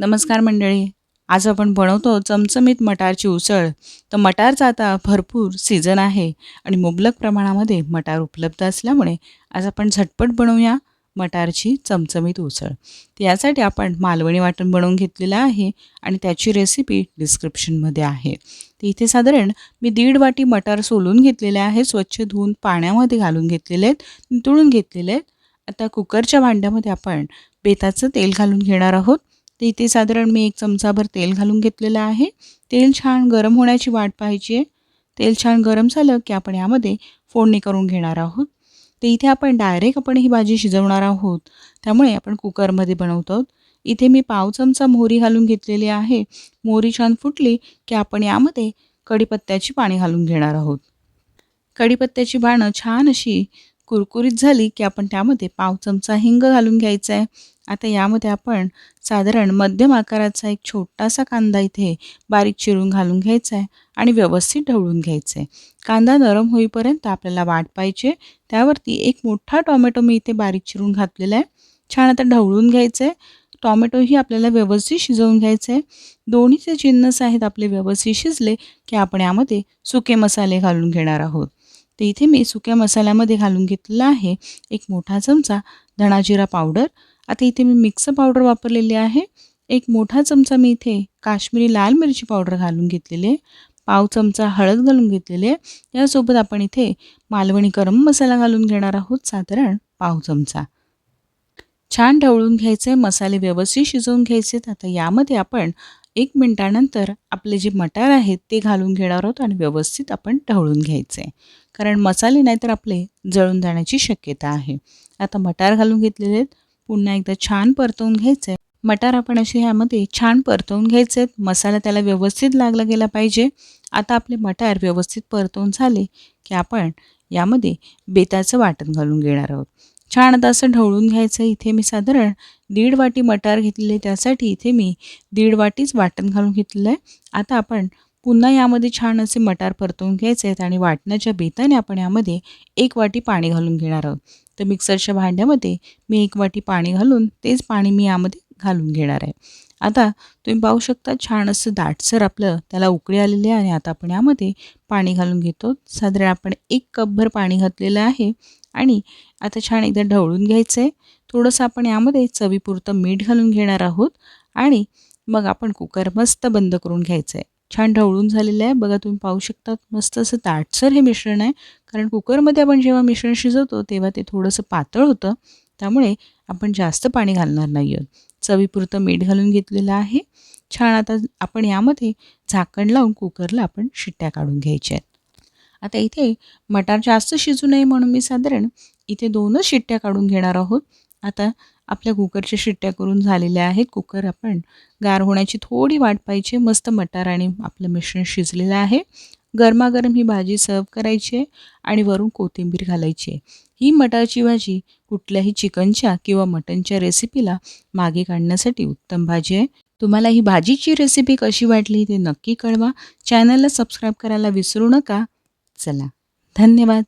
नमस्कार मंडळी. आज आपण बनवतो चमचमीत मटारची उसळ. तर मटारचा आता भरपूर सीझन आहे आणि मुबलक प्रमाणामध्ये मटार उपलब्ध असल्यामुळे आज आपण झटपट बनवूया मटारची चमचमीत उसळ. यासाठी आपण मालवणी वाटण बनवून घेतलेलं आहे आणि त्याची रेसिपी डिस्क्रिप्शनमध्ये आहे. तर इथे साधारण मी दीड वाटी मटार सोलून घेतलेले आहे स्वच्छ धुवून पाण्यामध्ये घालून घेतलेले आहेत नितळून घेतलेले आहेत. आता कुकरच्या भांड्यामध्ये आपण बेताचं तेल घालून घेणार आहोत. तर इथे साधारण मी एक चमचाभर तेल घालून घेतलेलं आहे. तेल छान गरम होण्याची वाट पाहिजे आहे. तेल छान गरम झालं की आपण यामध्ये फोडणी करून घेणार आहोत. तर इथे आपण डायरेक्ट आपण ही भाजी शिजवणार आहोत. त्यामुळे आपण कुकरमध्ये बनवतो आहोत. इथे मी पाव चमचा मोहरी घालून घेतलेली आहे. मोहरी छान फुटली की आपण यामध्ये कढीपत्त्याची पाणी घालून घेणार आहोत. कढीपत्त्याची बाणं छान अशी कुरकुरीत झाली की आपण त्यामध्ये पाव चमचा हिंग घालून घ्यायचा आहे. आता यामध्ये आपण साधारण मध्यम आकाराचा एक छोटासा कांदा इथे बारीक चिरून घालून घ्यायचा आहे आणि व्यवस्थित ढवळून घ्यायचा आहे. कांदा नरम होईपर्यंत आपल्याला वाट पाहिजे. त्यावरती एक मोठा टॉमॅटो मी इथे बारीक चिरून घातलेला आहे. छान आता ढवळून घ्यायचं आहे. टॉमॅटोही आपल्याला व्यवस्थित शिजवून घ्यायचं आहे. दोन्हीचे जिन्नस आहेत आपले व्यवस्थित शिजले की आपण यामध्ये सुके मसाले घालून घेणार आहोत. तर इथे मी सुक्या मसाल्यामध्ये घालून घेतलेला आहे एक मोठा चमचा धणाजिरा पावडर. आता इथे मी मिक्स पावडर वापरलेली आहे. एक मोठा चमचा मी इथे काश्मीरी लाल मिरची पावडर घालून घेतलेली आहे. पाव चमचा हळद घालून घेतलेली आहे. यासोबत आपण इथे मालवणी गरम मसाला घालून घेणार आहोत साधारण पाव चमचा. छान ढवळून घ्यायचे मसाले व्यवस्थित शिजवून घ्यायचे. आता यामध्ये आपण एक मिनटानंतर आपले जे मटार आहेत ते घालून घेणार आहोत आणि व्यवस्थित आपण ढवळून घ्यायचे. कारण मसाले नाही तर आपले जळून जाण्याची शक्यता आहे. आता मटार घालून घेतलेले आहेत. पुन्हा एकदा छान परतवून घ्यायचं. आहे मटार आपण असे ह्यामध्ये छान परतवून घ्यायचे आहेत. मसाला त्याला व्यवस्थित लागला गेला पाहिजे. आता आपले मटार व्यवस्थित परतवून झाले की आपण यामध्ये बेताचं वाटण घालून घेणार आहोत. छान आता असं ढवळून घ्यायचं. इथे मी साधारण दीड वाटी मटार घेतलेले त्यासाठी इथे मी दीड वाटीच वाटण घालून घेतलेलं आहे. आता आपण पुन्हा यामध्ये छान असे मटार परतवून घ्यायचे आहेत आणि वाटण्याच्या बेताने आपण यामध्ये एक वाटी पाणी घालून घेणार आहोत. तर मिक्सरच्या भांड्यामध्ये मी एक वाटी पाणी घालून तेच पाणी मी यामध्ये घालून घेणार आहे. आता तुम्ही पाहू शकता छान असं दाटसर आपलं त्याला उकळी आलेली आहे आणि आता आपण यामध्ये पाणी घालून घेतो. साधारण आपण एक कपभर पाणी घातलेलं आहे. आणि आता छान एकदा ढवळून घ्यायचं आहे थोडंसं आपण यामध्ये चवीपुरतं मीठ घालून घेणार आहोत आणि मग आपण कुकर मस्त बंद करून घ्यायचं आहे छान ढवळून झालेलं आहे. बघा तुम्ही पाहू शकता मस्त असं ताटसर हे मिश्रण आहे. कारण कुकरमध्ये आपण जेव्हा मिश्रण शिजवतो तेव्हा ते थोडंसं पातळ होतं. त्यामुळे आपण जास्त पाणी घालणार नाही आहोत. चवीपुरतं मीठ घालून घेतलेलं आहे. छान आता आपण यामध्ये झाकण लावून कुकरला आपण शिट्ट्या काढून घ्यायच्या आहेत. आता इथे मटार जास्त शिजू नये म्हणून मी साधारण इथे दोनच शिट्ट्या काढून घेणार आहोत. आता आपल्या कुकरच्या शिट्ट्या करून झालेल्या आहेत. कुकर आपण गार होण्याची थोडी वाट पाहिजे. मस्त मटार आणि आपलं मिश्रण शिजलेलं आहे. गरमागरम ही भाजी सर्व करायची आहे आणि वरून कोथिंबीर घालायची. आहे ही मटारची भाजी कुठल्याही चिकनच्या किंवा मटनच्या रेसिपीला मागे काढण्यासाठी उत्तम भाजी आहे. तुम्हाला ही भाजीची रेसिपी कशी वाटली ते नक्की कळवा. चॅनलला सबस्क्राईब करायला विसरू नका. चला. धन्यवाद.